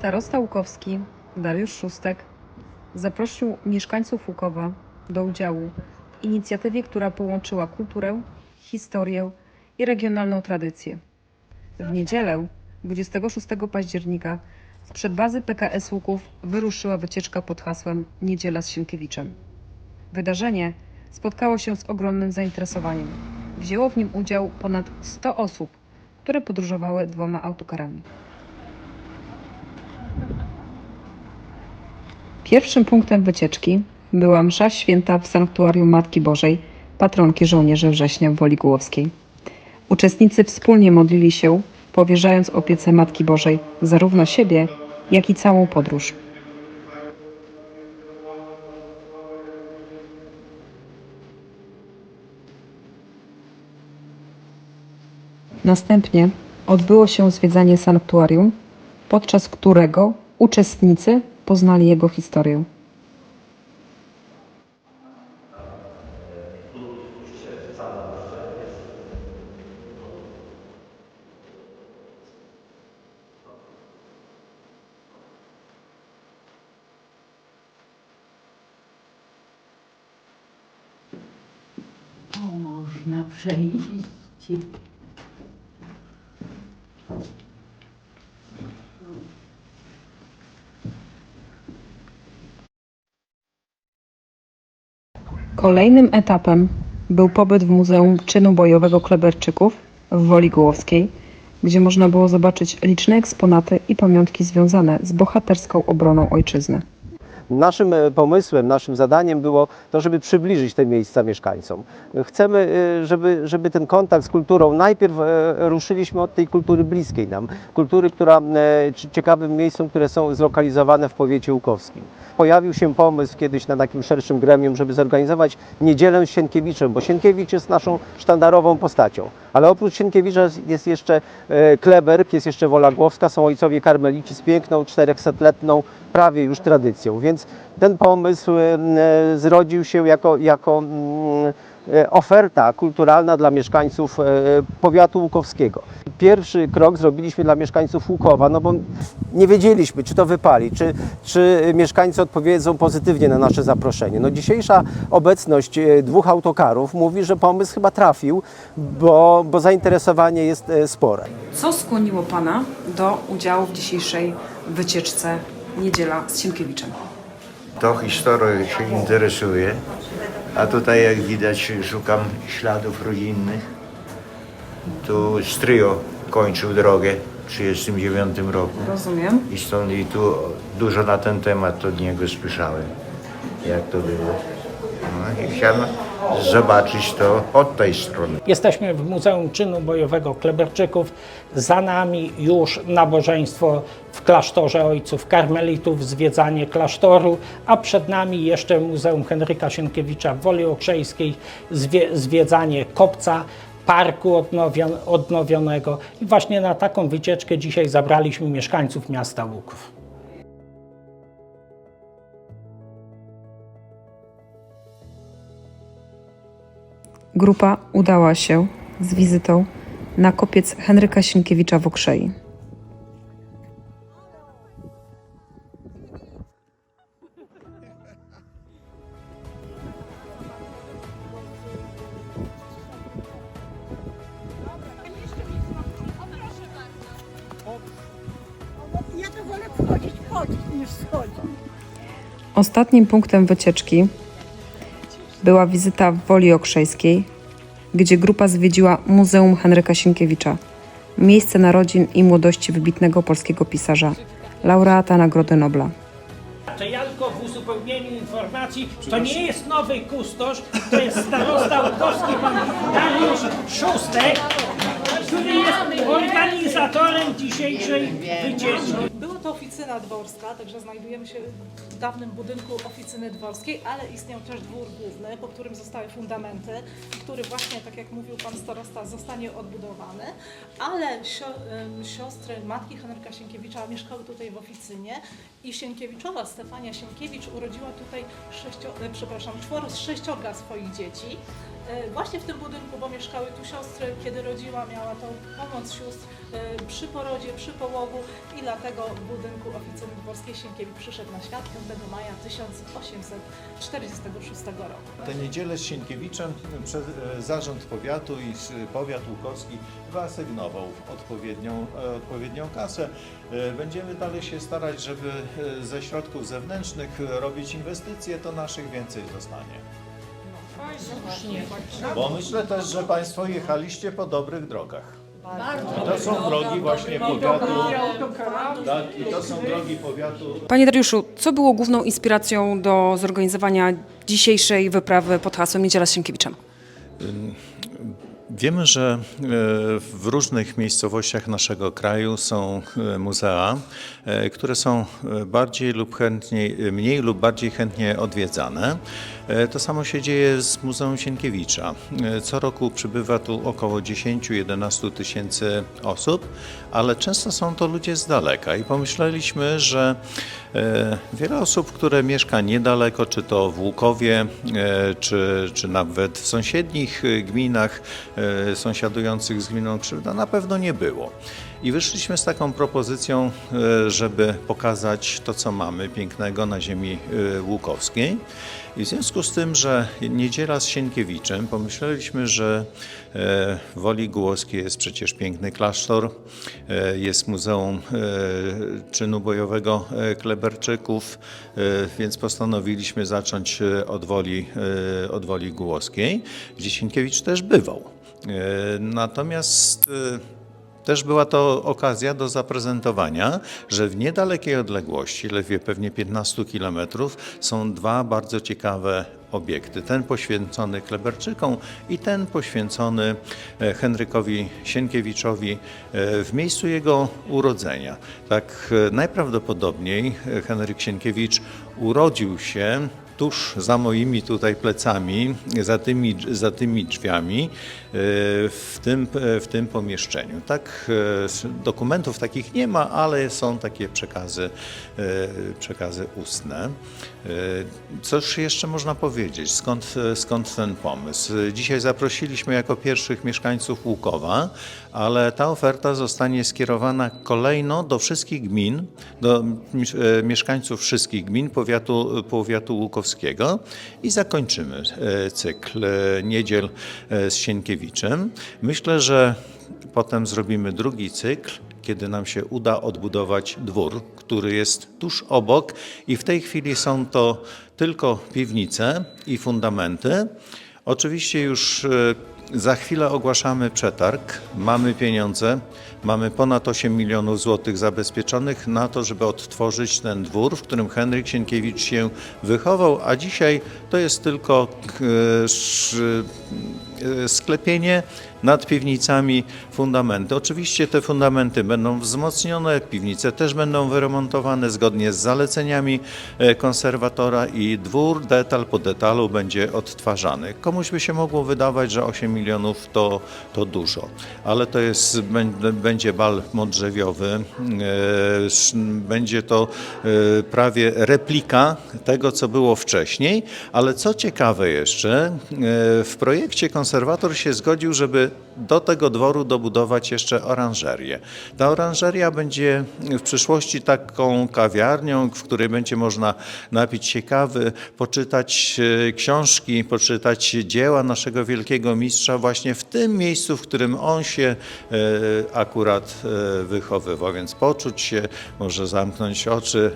Starosta Łukowski Dariusz Szóstek zaprosił mieszkańców Łukowa do udziału w inicjatywie, która połączyła kulturę, historię i regionalną tradycję. W niedzielę, 26 października, sprzed bazy PKS Łuków wyruszyła wycieczka pod hasłem Niedziela z Sienkiewiczem. Wydarzenie spotkało się z ogromnym zainteresowaniem. Wzięło w nim udział ponad 100 osób, które podróżowały dwoma autokarami. Pierwszym punktem wycieczki była msza święta w sanktuarium Matki Bożej, patronki żołnierzy września w Woli Głowskiej. Uczestnicy wspólnie modlili się, powierzając opiece Matki Bożej zarówno siebie, jak i całą podróż. Następnie odbyło się zwiedzanie sanktuarium, podczas którego uczestnicy poznali jego historię. Można przejść. Kolejnym etapem był pobyt w Muzeum Czynu Bojowego Kleberczyków w Woli Gołowskiej, gdzie można było zobaczyć liczne eksponaty i pamiątki związane z bohaterską obroną ojczyzny. Naszym e, pomysłem, naszym zadaniem było to, żeby przybliżyć te miejsca mieszkańcom. Chcemy, e, żeby, żeby ten kontakt z kulturą, najpierw e, ruszyliśmy od tej kultury bliskiej nam, kultury, która ciekawym miejscom, które są zlokalizowane w powiecie łukowskim. Pojawił się pomysł kiedyś na takim szerszym gremium, żeby zorganizować niedzielę z Sienkiewiczem, bo Sienkiewicz jest naszą sztandarową postacią. Ale oprócz Sienkiewicza jest- jeszcze e, Kleberg, jest jeszcze Wola Głowska, są ojcowie karmelici z piękną, 400-letną prawie już tradycją. Więc ten pomysł e, e, zrodził się jako, jako mm, oferta kulturalna dla mieszkańców e, powiatu łukowskiego. Pierwszy krok zrobiliśmy dla mieszkańców Łukowa, no bo nie wiedzieliśmy, czy to wypali, czy, czy mieszkańcy odpowiedzą pozytywnie na nasze zaproszenie. No dzisiejsza obecność e, dwóch autokarów mówi, że pomysł chyba trafił, bo, bo zainteresowanie jest e, spore. Co skłoniło Pana do udziału w dzisiejszej wycieczce Niedziela z Sienkiewiczem? To historią się interesuję, a tutaj jak widać szukam śladów rodzinnych. Tu stryjo kończył drogę w 1939 roku Rozumiem. i stąd i tu dużo na ten temat od niego słyszałem, jak to było. No i chciałem zobaczyć to od tej strony. Jesteśmy w Muzeum Czynu Bojowego Kleberczyków. Za nami już nabożeństwo w klasztorze ojców karmelitów, zwiedzanie klasztoru, a przed nami jeszcze Muzeum Henryka Sienkiewicza w Woli Okrzejskiej, zwie, zwiedzanie kopca, parku odnowion, odnowionego. I właśnie na taką wycieczkę dzisiaj zabraliśmy mieszkańców miasta Łuków. Grupa udała się z wizytą na kopiec Henryka Sienkiewicza w Okrzei. Ja to wolę wchodzić, wchodzić niż schodzić. Ostatnim punktem wycieczki była wizyta w Woli Okrzejskiej, gdzie grupa zwiedziła Muzeum Henryka Sienkiewicza, miejsce narodzin i młodości wybitnego polskiego pisarza, laureata Nagrody Nobla. To ja tylko w uzupełnieniu informacji, to nie jest nowy kustosz, to jest starosta łukowski pan Dariusz Szóstek, który jest organizatorem dzisiejszej wycieczki. To oficyna dworska, także znajdujemy się w dawnym budynku oficyny dworskiej, ale istniał też dwór główny, po którym zostały fundamenty, który właśnie, tak jak mówił pan starosta, zostanie odbudowany, ale siostry matki Henryka Sienkiewicza mieszkały tutaj w oficynie i Sienkiewiczowa Stefania Sienkiewicz urodziła tutaj sześcio, e, przepraszam, czworo sześciorga swoich dzieci. E, Właśnie w tym budynku, bo mieszkały tu siostry, kiedy rodziła, miała tą pomoc sióstr e, przy porodzie, przy połogu i dlatego w budynku oficyny dworskiej Sienkiewicz przyszedł na świat 5 maja 1846 roku. Tę niedzielę z Sienkiewiczem e, zarząd powiatu i powiat łukowski wyasygnował odpowiednią, odpowiednią kasę. Będziemy dalej się starać, żeby ze środków zewnętrznych robić inwestycje, to naszych więcej zostanie. Bo myślę też, że Państwo jechaliście po dobrych drogach. To są drogi właśnie powiatu. Tak, i to są drogi powiatu Panie Dariuszu, co było główną inspiracją do zorganizowania dzisiejszej wyprawy pod hasłem Niedziela z Sienkiewiczem? Wiemy, że e, w różnych miejscowościach naszego kraju są e, muzea, e, które są bardziej lub chętniej, mniej lub bardziej chętnie odwiedzane. E, To samo się dzieje z Muzeum Sienkiewicza. E, Co roku przybywa tu około 10-11 tysięcy osób, ale często są to ludzie z daleka i pomyśleliśmy, że e, wiele osób, które mieszka niedaleko, czy to w Łukowie, czy, czy nawet w sąsiednich gminach sąsiadujących z gminą Krzywda, na pewno nie było. I wyszliśmy z taką propozycją, e, żeby pokazać to, co mamy pięknego na ziemi e, łukowskiej. I w związku z tym, że niedziela z Sienkiewiczem, pomyśleliśmy, że e, w Woli Głowskiej jest przecież piękny klasztor, e, jest Muzeum e, Czynu Bojowego e, Kleberczyków, e, więc postanowiliśmy zacząć e, od Woli, e, od Woli Głowskiej, gdzie Sienkiewicz też bywał. E, Natomiast e, też była to okazja do zaprezentowania, że w niedalekiej odległości, ledwie pewnie 15 kilometrów, są dwa bardzo ciekawe obiekty. Ten poświęcony Kleberczykom i ten poświęcony e, Henrykowi Sienkiewiczowi e, w miejscu jego urodzenia. Tak e, najprawdopodobniej Henryk Sienkiewicz urodził się tuż za moimi tutaj plecami, za tymi, za tymi drzwiami, w tym, w tym pomieszczeniu. Tak, e, dokumentów takich nie ma, ale są takie przekazy, e, przekazy ustne. E, Cóż jeszcze można powiedzieć? Skąd, skąd ten pomysł? Dzisiaj zaprosiliśmy jako pierwszych mieszkańców Łukowa, ale ta oferta zostanie skierowana kolejno do wszystkich gmin, do miesz- e, mieszkańców wszystkich gmin powiatu, powiatu łukowskiego i zakończymy e, cykl e, niedziel e, z Sienkiewiczem. Myślę, że potem zrobimy drugi cykl, kiedy nam się uda odbudować dwór, który jest tuż obok i w tej chwili są to tylko piwnice i fundamenty. Oczywiście już e, za chwilę ogłaszamy przetarg. Mamy pieniądze, mamy ponad 8 milionów złotych zabezpieczonych na to, żeby odtworzyć ten dwór, w którym Henryk Sienkiewicz się wychował, a dzisiaj to jest tylko e, sklepienie nad piwnicami fundamenty. Oczywiście te fundamenty będą wzmocnione, piwnice też będą wyremontowane zgodnie z zaleceniami e, konserwatora i dwór detal po detalu będzie odtwarzany. Komuś by się mogło wydawać, że 8 milionów to, to dużo, ale to jest, bę- będzie bal modrzewiowy, e, będzie to e, prawie replika tego, co było wcześniej, ale co ciekawe jeszcze, e, w projekcie konserwator się zgodził, żeby do tego dworu dobudować jeszcze oranżerię. Ta oranżeria będzie w przyszłości taką kawiarnią, w której będzie można napić się kawy, poczytać e, książki, poczytać dzieła naszego wielkiego mistrza właśnie w tym miejscu, w którym on się e, akurat e, wychowywał. Więc poczuć się, może zamknąć oczy,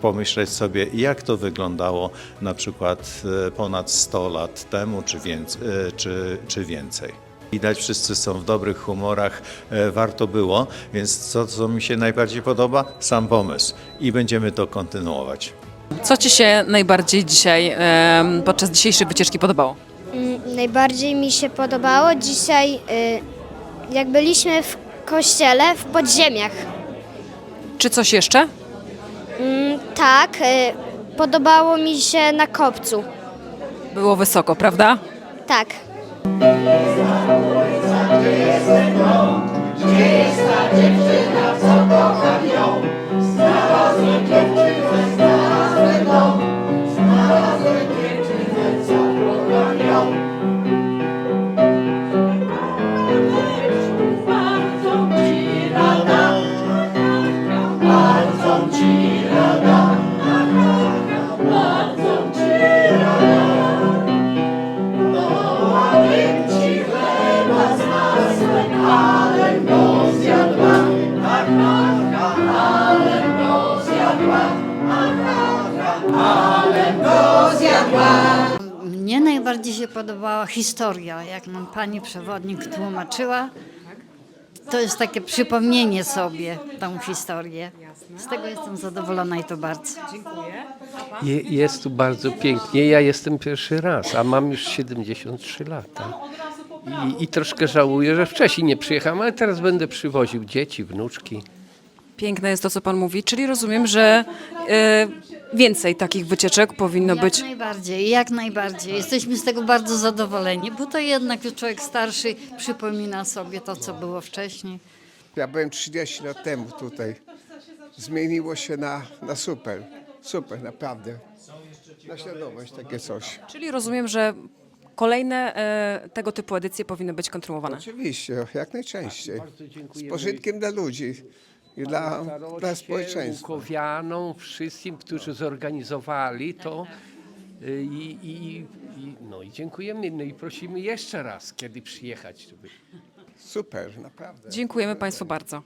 pomyśleć sobie, jak to wyglądało na przykład ponad 100 lat temu, czy, więcej, czy, czy więcej. Widać, wszyscy są w dobrych humorach, e, warto było, więc co, co mi się najbardziej podoba? Sam pomysł i będziemy to kontynuować. Co Ci się najbardziej dzisiaj, podczas dzisiejszej wycieczki podobało? Mm, Najbardziej mi się podobało dzisiaj, y, jak byliśmy w kościele w podziemiach. Czy coś jeszcze? Mm, Tak, y, podobało mi się na kopcu. Było wysoko, prawda? Tak. Podobała historia, jak nam pani przewodnik tłumaczyła. To jest takie przypomnienie sobie tą historię. Z tego jestem zadowolona i to bardzo. Je, jest tu bardzo pięknie. Ja jestem pierwszy raz, a mam już 73 lata. I, I troszkę żałuję, że wcześniej nie przyjechałem, ale teraz będę przywoził dzieci, wnuczki. Piękne jest to, co Pan mówi, czyli rozumiem, że e, więcej takich wycieczek powinno Jak być. najbardziej, jak najbardziej. Jesteśmy z tego bardzo zadowoleni, bo to jednak człowiek starszy przypomina sobie to, co było wcześniej. Ja byłem 30 lat temu tutaj. Zmieniło się na, na super. Super, naprawdę. Na świadomość takie coś. Czyli rozumiem, że kolejne e, tego typu edycje powinny być kontynuowane. Oczywiście, jak najczęściej. Bardzo Z pożytkiem dla ludzi i dla, dla społeczeństwa. Łukowianom, wszystkim, którzy zorganizowali to. Y, I, i, i, no i dziękujemy. No i prosimy jeszcze raz, kiedy przyjechać. żeby- Super, naprawdę. Dziękujemy Państwu bardzo.